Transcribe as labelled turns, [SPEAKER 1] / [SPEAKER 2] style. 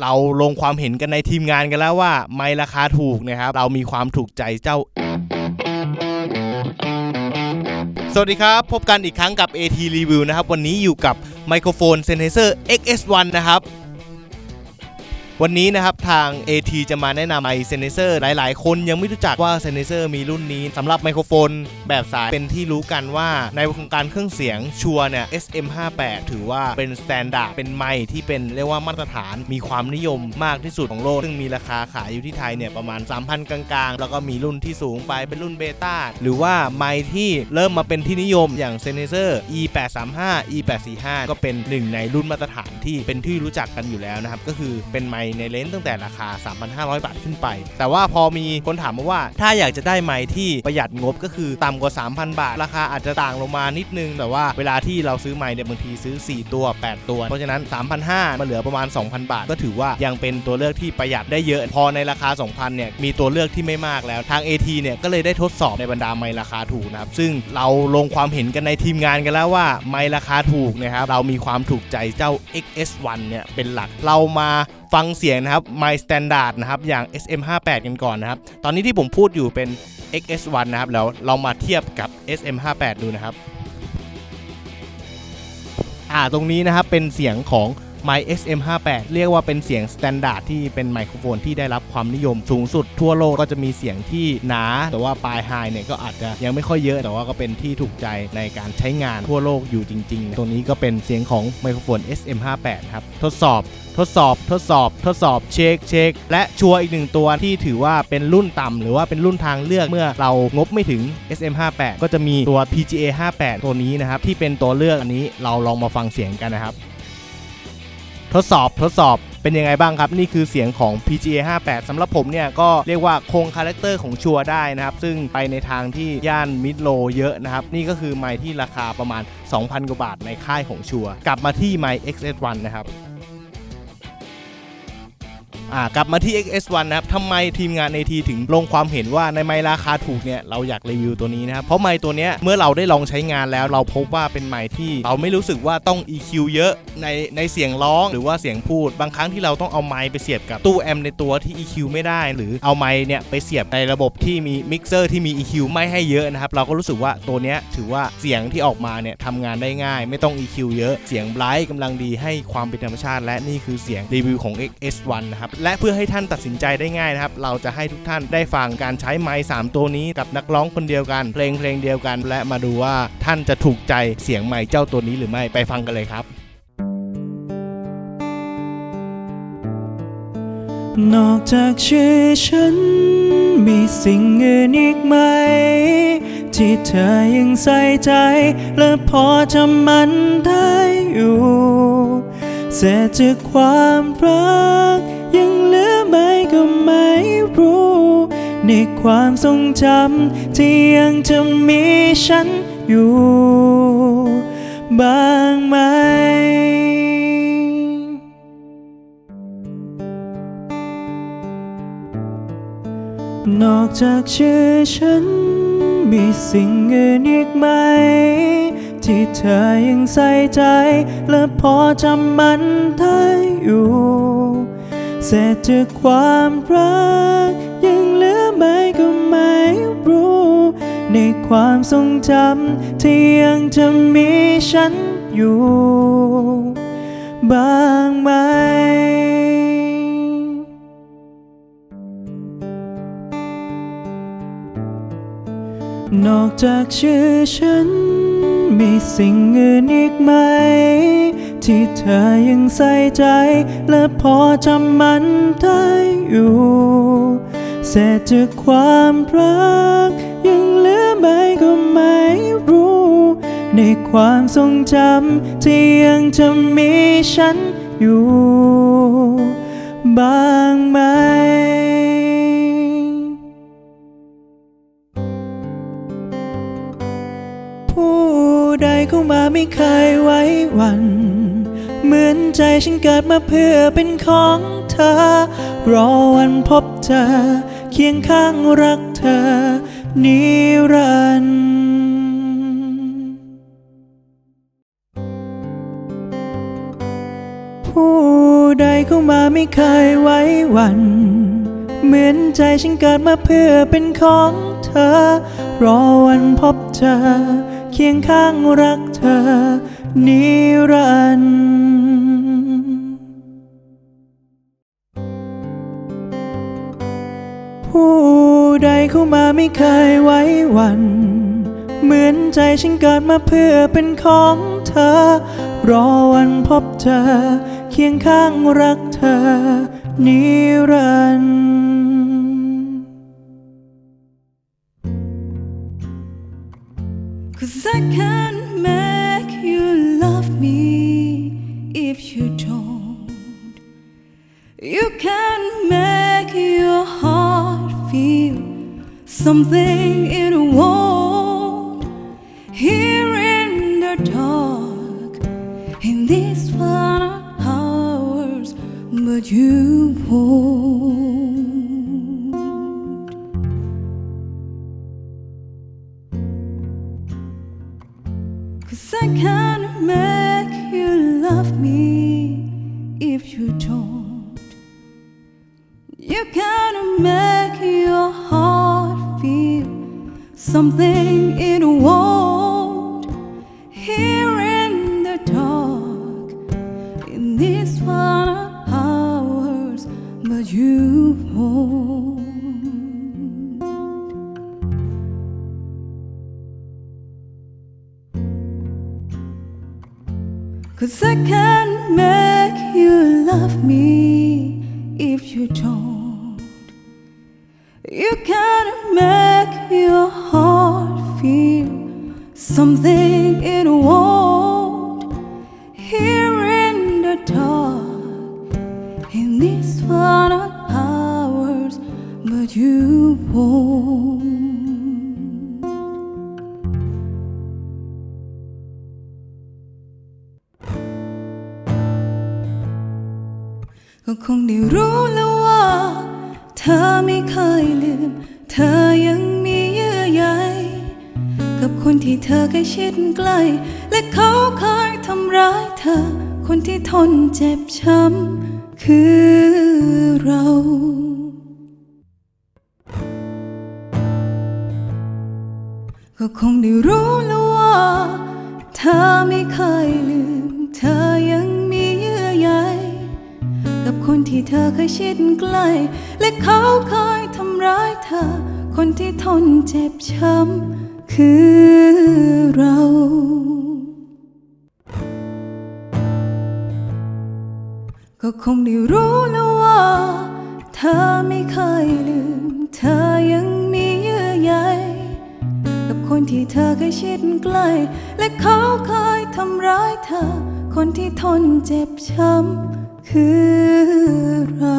[SPEAKER 1] เราลงความเห็นกันในทีมงานกันแล้วว่า ไม่ราคาถูกนะครับ เรามีความถูกใจเจ้า สวัสดีครับ พบกันอีกครั้งกับ AT Review นะครับ วันนี้อยู่กับไมโครโฟน Sennheiser XS1 นะครับ วันนี้นะครับทาง AT จะมาแนะนำไมค์เซนเซอร์หลาย ๆ คนยังไม่รู้จักว่าเซนเซอร์มีรุ่นนี้สำหรับไมโครโฟนแบบสายเป็นที่รู้กันว่าในวงการเครื่องเสียงชัวเนี่ย SM58 ถือว่าเป็นสแตนดาร์ดเป็นไมค์ที่เป็นเรียกว่ามาตรฐานมีความนิยมมากที่สุดของโลก ซึ่งมีราคาขายอยู่ที่ไทยเนี่ยประมาณ 3,000 กลาง ๆ แล้วก็มีรุ่นที่สูงไปเป็นรุ่นเบต้าหรือว่าไมค์ที่เริ่มมาเป็นที่นิยมอย่างเซนเซอร์ E835 E845 ก็เป็นหนึ่งในรุ่นมาตรฐานที่เป็นที่รู้จักกันอยู่แล้วนะครับก็คือเป็นไมคในเลนส์ตั้งแต่ราคา 3,500 บาทขึ้นไป แต่ว่าพอมีคนถามมาว่า ถ้าอยากจะได้ไมค์ที่ประหยัดงบก็คือต่ำกว่า 3,000 บาท ราคาอาจจะต่างลงมานิดนึง แต่ว่าเวลาที่เราซื้อไมค์เนี่ยบางทีซื้อ 4 ตัว 8 ตัว เพราะฉะนั้น 3,500มาเหลือประมาณ 2,000 บาท ก็ถือว่ายังเป็นตัวเลือกที่ประหยัดได้เยอะ พอในราคา 2,000 เนี่ยมีตัวเลือกที่ไม่มากแล้วทาง AT เนี่ยก็เลยได้ทดสอบในบรรดาไมค์ราคาถูกนะครับซึ่งเราลงความเห็นกันในทีมงานกันแล้วว่าไมค์ราคาถูกนะครับเรามีความถูกใจเจ้า XS1 เนี่ยเป็นหลักเรามา ฟังเสียงนะครับ My Standard นะครับ อย่าง SM58 กันก่อนนะครับ ตอนนี้ที่ผมพูดอยู่เป็น XS1 นะครับ แล้วเรามาเทียบกับ SM58 ดูนะครับ อ่า ตรงนี้นะครับ เป็นเสียงของ My SM58 เรียกว่าเป็นเสียงสแตนดาร์ดที่เป็นไมโครโฟนที่ได้รับความนิยมสูงสุดทั่วโลกก็จะมีเสียงที่หนา แต่ว่าปลายไฮเนี่ยก็อาจจะยังไม่ค่อยเยอะ แต่ว่าก็เป็นที่ถูกใจในการใช้งานทั่วโลกอยู่จริงๆ ตรงนี้ก็เป็นเสียงของไมโครโฟน SM58 ครับ ทดสอบ ทดสอบทดสอบทดสอบเช็คเช็คและชัวร์อีกหนึ่งตัวที่ถือว่าเป็นรุ่นต่ำหรือว่าเป็นรุ่นทางเลือกเมื่อเรางบไม่ถึง SM58 ก็จะมีตัว PGA 58ตัวนี้นะครับที่เป็นตัวเลือกอันนี้เราลองมาฟังเสียงกันนะครับ ทดสอบทดสอบเป็นยังไงบ้างครับ นี่คือเสียงของ PGA 58สำหรับผมเนี่ย ก็เรียกว่าคงคาแรคเตอร์ของชัวได้นะครับ ซึ่งไปในทางที่ย่านมิดโลเยอะนะครับ นี่ก็คือไมค์ที่ราคาประมาณ 2,000 กว่าบาทในค่ายของชัวกลับมาที่ไมค์ XS1 นะครับ อ่ากลับมาที่ XS1 นะครับทำไมทีมงาน AT ถึงลงความเห็นว่าในไมค์ราคาถูกเนี่ยเราอยากรีวิวตัวนี้นะครับ เพราะไมค์ตัวเนี้ยเมื่อเราได้ลองใช้งานแล้วเราพบว่าเป็นไมค์ที่เราไม่รู้สึกว่าต้อง EQ เยอะในในเสียงร้องหรือว่าเสียงพูด บางครั้งที่เราต้องเอาไมค์ไปเสียบกับตู้แอมป์ในตัวที่ EQ ไม่ได้ หรือเอาไมค์เนี่ยไปเสียบในระบบที่มีมิกเซอร์ที่มี EQ ไม่ให้เยอะนะครับเราก็รู้สึกว่าตัวเนี้ยถือว่าเสียงที่ออกมาเนี่ยทำงานได้ง่าย ไม่ต้อง EQ เยอะเสียงไบรท์กำลังดีให้ความเป็นธรรมชาติ และนี่คือเสียงรีวิวของ XS1 นะครับและเพื่อให้ท่านตัดสินใจได้ง่ายนะครับ เราจะให้ทุกท่านได้ฟังการใช้ไมค์3ตัวนี้กับนักร้องคนเดียวกัน เพลงเพลงเดียวกัน และมาดูว่าท่านจะถูกใจเสียงไมค์เจ้าตัวนี้หรือไม่ไปฟังกันเลยครับ
[SPEAKER 2] นอกจากชื่อฉัน มีสิ่งอื่นอีกไหม ที่เธอยังใส่ใจ และพอจำมันได้อยู่เศษจากความรัก ในความทรงจำที่ยังจะมีฉันอยู่บ้างไหมนอกจากชื่อฉัน มีสิ่งอื่นอีกไหม ที่เธอยังใส่ใจ และพอจำมันได้อยู่เศษจากความรัก ไหมก็ไม่รู้ ในความทรงจำที่ยังจะมีฉันอยู่ บ้างไหมนอกจากชื่อฉัน มีสิ่งอื่นอีกไหม ที่เธอยังใส่ใจ และพอจำมันได้อยู่ เศษจากความรัก ยังเหลือไหมก็ไม่รู้ ในความทรงจำที่ยังจะมีฉันอยู่ บ้างไหมผู้ใดเข้ามาไม่เคยไว้วัน เหมือนใจฉันเกิดมาเพื่อเป็นของเธอ รอวันพบเธอ คียงข้างรักเธอ นิรันดร์ผู้ใดเข้ามาไม่เคยไว้วัน เหมือนใจฉันเกิดมาเพื่อเป็นของเธอ รอวันพบเธอ เคียงข้างรักเธอ นิรันดร์ ผู้ใดเข้ามาไม่เคยไว้วัน เหมือนใจฉันเกิดมาเพื่อเป็นของเธอ รอวันพบเธอ เคียงข้างรักเธอ นิรันดร์
[SPEAKER 3] Cause I can't something it won't. Here in the dark, in these final hours, but you won't. Cause I can't make you love me if you don't. You can't make something it won't. Here in the dark, in these final hours, but you won't. Cause I can't make you love me if you don't. You can't make your heart feel something it won't. Here in the dark, in these final hours, but you won't. ก็คงได้รู้แล้วว่า เธ อไม่เคยลืม เธอยังมีเยื่อใยกับคนที่เธอเคยชิดใกล้ และเขาเคยทำร้ายเธอ คนที่ทนเจ็บช้ำคือเราก็คงได้รู้แล้วว่า เธอไม่เคย ที่เธอเคยชิดใกล้ และเขาเคยทำร้ายเธอ คนที่ทนเจ็บช้ำคือเราก็คงได้รู้แล้วว่า เธอไม่เคยลืม เธอยังมีเยื่อใยกับคนที่เธอเคยชิดใกล้ และเขาเคยทำร้ายเธอ คนที่ทนเจ็บช้ำคือเรา